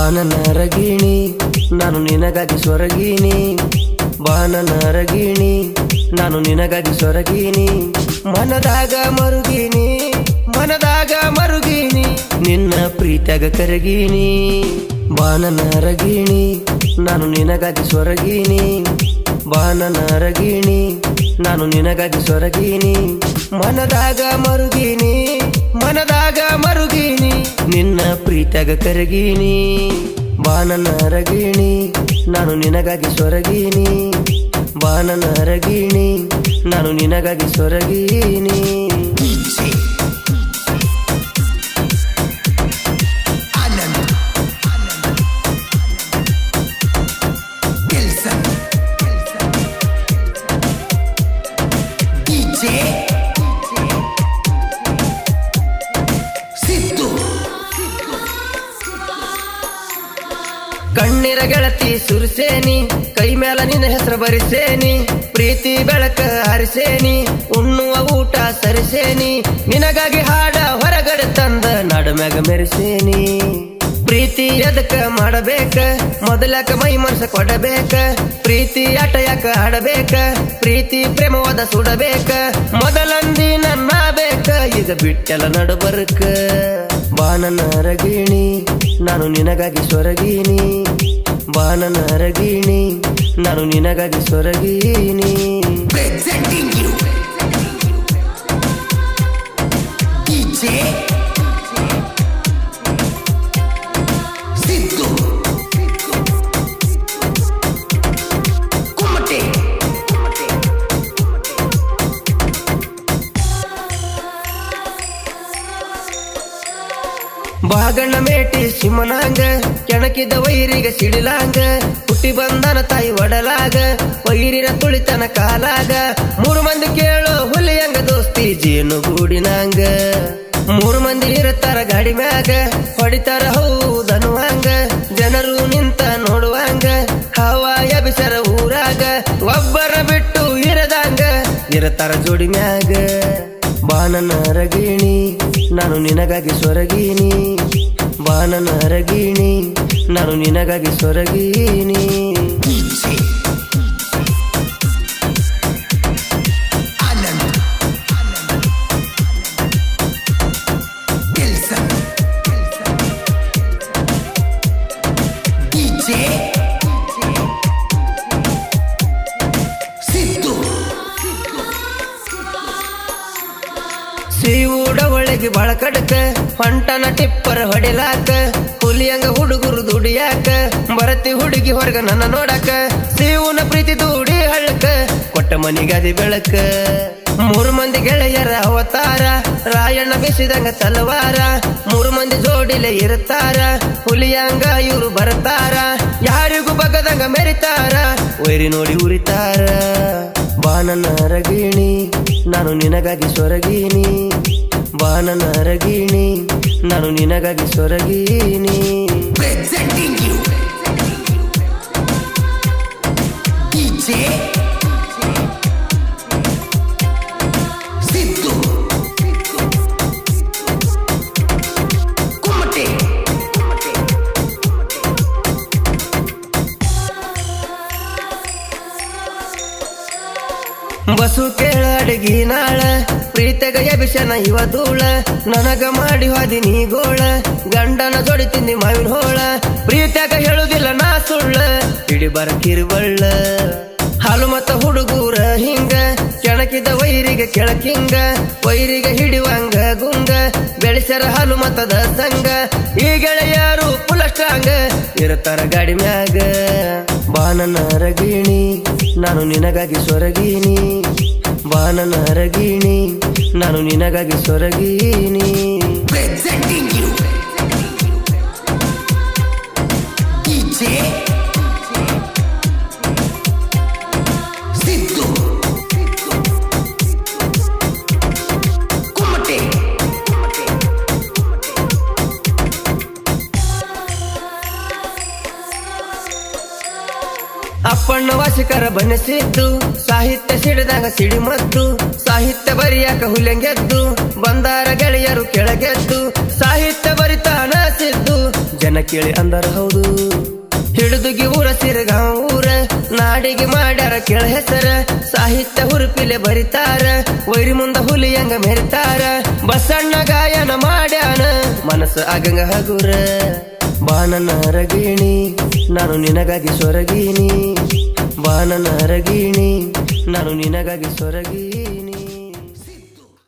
ಬಾನನರಗಿಣಿ ನಾನು ನಿನಗಾಗಿ ಸ್ವರಗೀನಿ ಬಾನನರಗಿಣಿ ನಾನು ನಿನಗಾಗಿ ಸ್ವರಗೀನಿ ಮನದಾಗ ಮರುಗಿನಿ ಮನದಾಗ ಮರುಗಿನಿ. ನಿನ್ನ ಪ್ರೀತಿಯಾಗ ಕರಗೀನಿ. ಬಾನನರಗಿಣಿ ನಾನು ನಿನಗಾಗಿ ಸ್ವರಗೀನಿ ಬಾನನರಗಿಣಿ ನಾನು ನಿನಗಾಗಿ ಸ್ವರಗೀನಿ ಮನದಾಗ ಮರುಗೀನಿ. ಮನದಾಗ ಮರುಗೀನಿ ನಿನ್ನ ಪ್ರೀತಾಗ ಕರಗೀನಿ ಬಾನನರಗಿಣಿ ನಾನು ನಿನಗಾಗಿ ಸೊರಗಿನಿ ಬಾನನ ರಗಿಣಿ ನಾನು ನಿನಗಾಗಿ ಸ್ವರಗೀನಿ ಗೆಳತಿ ಸುರಿಸೇನಿ, ಕೈ ಮೇಲ ನಿನ್ನ ಹೆಸರು ಬರಿಸೇನಿ, ಪ್ರೀತಿ ಬೆಳಕ ಹರಿಸೇನಿ, ಉಣ್ಣುವ ಊಟ ಸರಿಸೇನಿ, ನಿನಗಾಗಿ ಹಾಡ ಹೊರಗಡೆ ತಂದ ನಡುಮ್ಯಾಗ ಮೆರೆಸೇನಿ. ಪ್ರೀತಿ ಎದಕ ಮಾಡಬೇಕ? ಮೊದಲಕ ಮೈ ಮನಸ ಕೊಡಬೇಕ? ಪ್ರೀತಿ ಆಟ ಯಾಕ ಆಡಬೇಕ? ಪ್ರೀತಿ ಪ್ರೇಮವಾದ ಸುಡಬೇಕ? ಮೊದಲಂದಿ ನನ್ನ ಬೇಕ ಈಗ ಬಿಟ್ಟೆಲ್ಲ ನಡುಬರ್ಕ. ಬಾನನರಗಿಣಿ ನಾನು ನಿನಗಾಗಿ ಸ್ವರಗೀನಿ ಬಾನನರಗಿಣಿ ನಾನು ನಿನಗಾಗಿ ಸೊರಗೀನಿ. ಬಾಗಣ್ಣ ಮೇಟಿ ಸಿಮನಾಂಗ ಕೆಣಕಿದ ವೈರಿಗ ಸಿಡಿಲಾಂಗ, ಹುಟ್ಟಿ ಬಂದನ ತಾಯಿ ಒಡಲಾಗ, ವೈರಿನ ತುಳಿತನ ಕಾಲಾಗ. ಮೂರು ಮಂದಿ ಕೇಳೋ ಹುಲಿಯಂಗ ದೋಸ್ತಿ ಜೇನು ಗೂಡಿನಾಂಗ. ಮೂರು ಮಂದಿ ಇರುತ್ತಾರ ಗಾಡಿ ಮ್ಯಾಗ, ಹೊಡಿತಾರ ಹೌದನುವಂಗ ಜನರು ನಿಂತ ನೋಡುವಂಗ, ಹವಾಯ ಬಿಸರ ಊರಾಗ. ಒಬ್ಬರ ಬಿಟ್ಟು ಇರದಂಗ, ಇರತಾರ ಜೋಡಿ ಮ್ಯಾಗ. ಬಾನನರಗಿಣಿ ನಾನು ನಿನಗಾಗಿ ಸ್ವರಗೀನಿ ಬಾನನರಗಿಣಿ ನಾನು ನಿನಗಾಗಿ ಸೊರಗೀನಿ. ಸೀವುಡ ಒಳಗೆ ಬಾಳ ಕಡಕ. ಹೊಂಟನ ಟಿಪ್ಪರ್ ಹೊಡಿಲಾಕ. ಹುಲಿಯಂಗ ಹುಡುಗರು ದುಡಿಯಾಕ. ಬರತಿ ಹುಡುಗಿ ಹೊರಗ ನನ್ನ ನೋಡಕ. ಸೀವನ ಪ್ರೀತಿ ದೂಡಿ ಹಳ್ಳಕ. ಕೊಟ್ಟ ಮನಿಗದಿ ಬೆಳಕ. ಮೂರು ಮಂದಿ ಗೆಳೆಯರ ಅವತಾರ. ರಾಯಣ್ಣ ಬಿಸಿದಂಗ ತಲವಾರ. ಮೂರು ಮಂದಿ ಜೋಡಿಲೆ ಇರುತ್ತಾರ ಹುಲಿಯಂಗ ಇವರು ಬರ್ತಾರ. ಯಾರಿಗೂ ಬಗದಂಗ ಮೆರಿತಾರ. ವೈರಿ ನೋಡಿ ಉರಿತಾರ. ಬಾನನರಗಿಣಿ ನಾನು ನಿನಗಾಗಿ ಸ್ವರಗೀನಿ ಬಾನನರಗಿಣಿ ನಾನು ನಿನಗಾಗಿ ಸೊರಗೀನಿ. ಬಸು ಕೇಳ ಅಡಗಿ ನಾಳ, ಪ್ರೀತಗ ಎಬಿಸನ ಇವ ಧೂಳ. ನನಗ ಮಾಡಿ ಹೋದಿ ನೀ ಗೋಳ, ಗಂಡನ ಜೋಡಿ ತಿಂದಿ ಮಾವಿನ ಹೋಳ. ಪ್ರೀತ್ಯಾಗ ಹೇಳುದಿಲ್ಲ ನಾ ಸುಳ್ಳ, ಇಡಿ ಬರ ಕಿರುಬಳ್ಳ ಹಾಲು ಮತ್ತ ಹುಡುಗೂರ ಹಿಂಗ, ಕೆಣಕಿದ ವೈರಿಗೆ ಕೆಳಕಿಂಗ, ವೈರಿಗೆ ಹಿಡಿವಂಗ ಗುಂಗ ಬೆಳೆಸರ ಹಾಲು ಮತದ ಸಂಗ. ಈ ಗೆಳೆಯರು ಪುಲಷ್ಟಾಂಗ, ಇರುತ್ತಾರ ಗಾಡಿ ಮ್ಯಾಗ. ಬಾನನರಗಿಣಿ ನಾನು ನಿನಗಾಗಿ ಸ್ವರಗೀನಿ ಬಾನನರಗಿಣಿ ನಾನು ನಿನಗಾಗಿ ಸೊರಗೀನಿ. ಪ್ರೆಸೆಂಟಿಂಗ್ ವಾಸಿಕರ ಬನಸಿದ್ದು ಸಾಹಿತ್ಯ ಸಿಡಿದಾಗ ಸಿಡಿಮದ್ದು ಸಾಹಿತ್ಯ ಬರಿಯಾಕ ಹುಲೆಂಗೆದ್ದು ಬಂದಾರ ಗೆಳೆಯರು ಕೆಳಗೆದ್ದು, ಸಾಹಿತ್ಯ ಬರಿತಾನ ಸಿದ್ದು ಜನ ಕೇಳಿ ಅಂದರ ಹೌದು. ಹಿಡಿದುಗಿ ಊರ ಸಿರಗ ಊರ, ನಾಡಿಗೆ ಮಾಡ್ಯಾರ ಕೆಳ ಹೆಸರ, ಸಾಹಿತ್ಯ ಹುರುಪಿಲೆ ಬರಿತಾರ, ವೈರಿ ಮುಂದ ಹುಲಿಯಂಗ ಮೆರಿತಾರ, ಬಸಣ್ಣ ಗಾಯನ ಮಾಡ್ಯಾನ, ಮನಸ್ಸು ಆಗಂಗ ಹಗುರ. ಬಾನನ ರಗಿಣಿ ನಾನು ನಿನಗಾಗಿ ಸೊರಗೀನಿ ಬಾನನ ರಗಿಣಿ ನಾನು ನಿನಗಾಗಿ ಸೊರಗೀನಿ